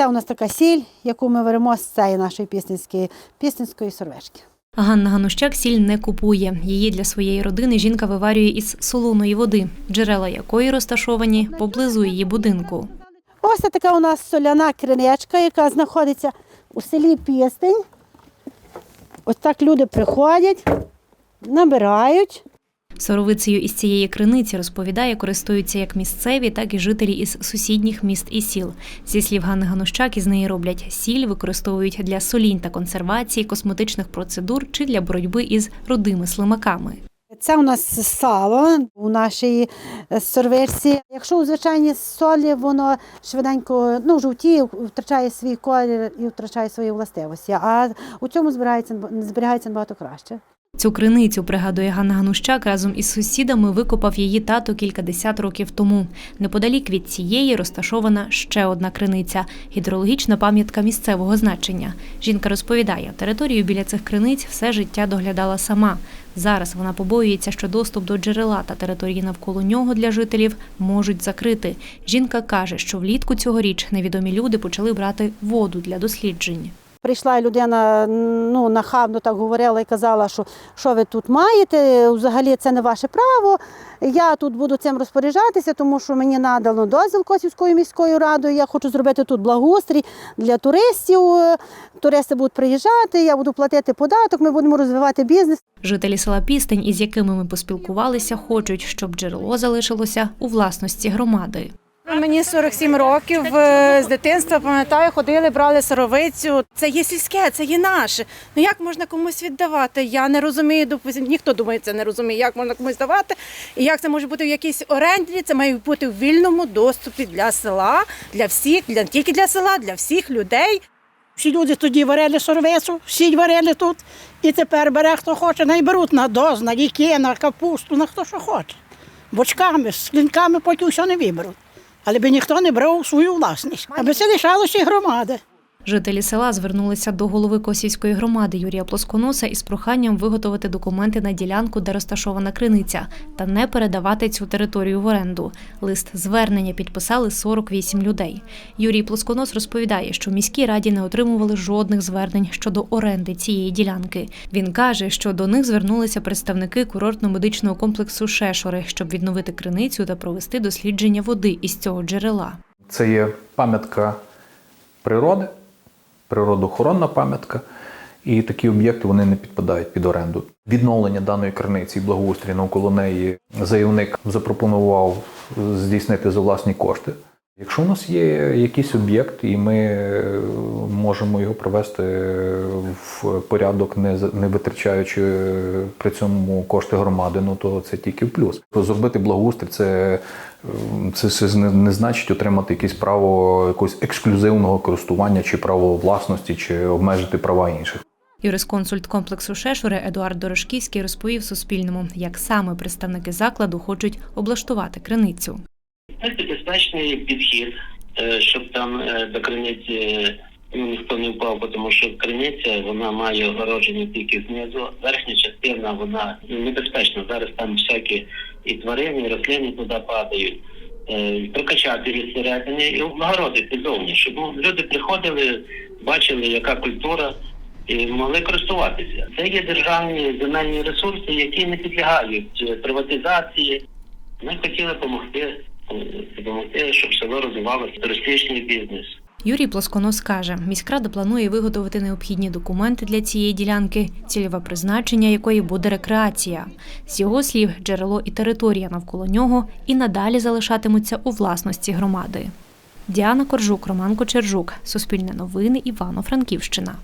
Це у нас така сіль, яку ми беремо з цієї нашої пісненської, пісненської сорвешки. Ганна Ганущак сіль не купує. Її для своєї родини жінка виварює із солоної води, джерела якої розташовані поблизу її будинку. Ось така у нас соляна криничка, яка знаходиться у селі Пістень. Ось так люди приходять, набирають. Соровицею із цієї криниці розповідає, користуються як місцеві, так і жителі із сусідніх міст і сіл. Зі слів Ганни Ганущак, із неї роблять сіль, використовують для солінь та консервації, косметичних процедур чи для боротьби із родими слимаками. Це у нас сало у нашій е. Якщо у звичайній солі воно швиденько ну, жовтіє, втрачає свій колір і втрачає свої властивості. А у цьому збирається зберігається набагато краще. Цю криницю, пригадує Ганна Ганущак, разом із сусідами викопав її тато кількадесят років тому. Неподалік від цієї розташована ще одна криниця гідрологічна пам'ятка місцевого значення. Жінка розповідає, територію біля цих криниць все життя доглядала сама. Зараз вона побоюється, що доступ до джерела та території навколо нього для жителів можуть закрити. Жінка каже, що влітку цьогоріч невідомі люди почали брати воду для досліджень. Прийшла людина, ну нахабно так говорила і казала, що що ви тут маєте, взагалі це не ваше право. Я тут буду цим розпоряджатися, тому що мені надано дозвіл Косівською міською радою. Я хочу зробити тут благоустрій для туристів. Туристи будуть приїжджати, я буду платити податок, ми будемо розвивати бізнес. Жителі села Пістень, із якими ми поспілкувалися, хочуть, щоб джерело залишилося у власності громади. Мені 47 років. е, З дитинства пам'ятаю, ходили, брали сировицю. Це є сільське, це є наше. Ну як можна комусь віддавати? Я не розумію, допустим, ніхто думає, це не розуміє, як можна комусь давати. І як це може бути в якійсь оренді? Це має бути в вільному доступі для села, для всіх, для не тільки для села, для всіх людей. Всі люди тоді варили сорвецю, всі варили тут. І тепер бере хто хоче, найберуть на доз, на ліки, на капусту, на хто що хоче. Бочками, з клінками потім все не виберуть. Але би ніхто не брав свою власність, аби це лишалося громади. Жителі села звернулися до голови Косівської громади Юрія Плосконоса із проханням виготовити документи на ділянку, де розташована криниця, та не передавати цю територію в оренду. Лист звернення підписали 48 людей. Юрій Плосконос розповідає, що в міській раді не отримували жодних звернень щодо оренди цієї ділянки. Він каже, що до них звернулися представники курортно-медичного комплексу Шешори, щоб відновити криницю та провести дослідження води із цього джерела. Це є пам'ятка природи, природоохоронна пам'ятка, і такі об'єкти вони не підпадають під оренду. Відновлення даної криниці і благоустрій навколо неї заявник запропонував здійснити за власні кошти. Якщо у нас є якийсь об'єкт, і ми е, можемо його привести в порядок, не не витрачаючи при цьому кошти громади, ну то це тільки в плюс. Зробити благоустрій це, це, це не, не значить отримати якесь право якогось ексклюзивного користування чи право власності, чи обмежити права інших. Юрисконсульт комплексу Шешури Едуард Дорошківський розповів Суспільному, як саме представники закладу хочуть облаштувати криницю. Це безпечний підхід, е, щоб там е, до криниці ну, ніхто не впав, тому що криниця вона має огородження тільки знизу. Верхня частина вона небезпечна. Зараз там всякі і тварини, і рослини туди падають. Е, Прокачати від середини і облагородити зовні, щоб люди приходили, бачили, яка культура. І могли користуватися. Це є державні земельні ресурси, які не підлягають е, приватизації. Ми хотіли допомогти, е, допомогти, щоб село розвивалося туристичний бізнес. Юрій Плосконос каже, міськрада планує виготовити необхідні документи для цієї ділянки, цільове призначення якої буде рекреація. З його слів, джерело і територія навколо нього і надалі залишатимуться у власності громади. Діана Коржук, Роман Кочержук, Суспільне новини, Івано-Франківщина.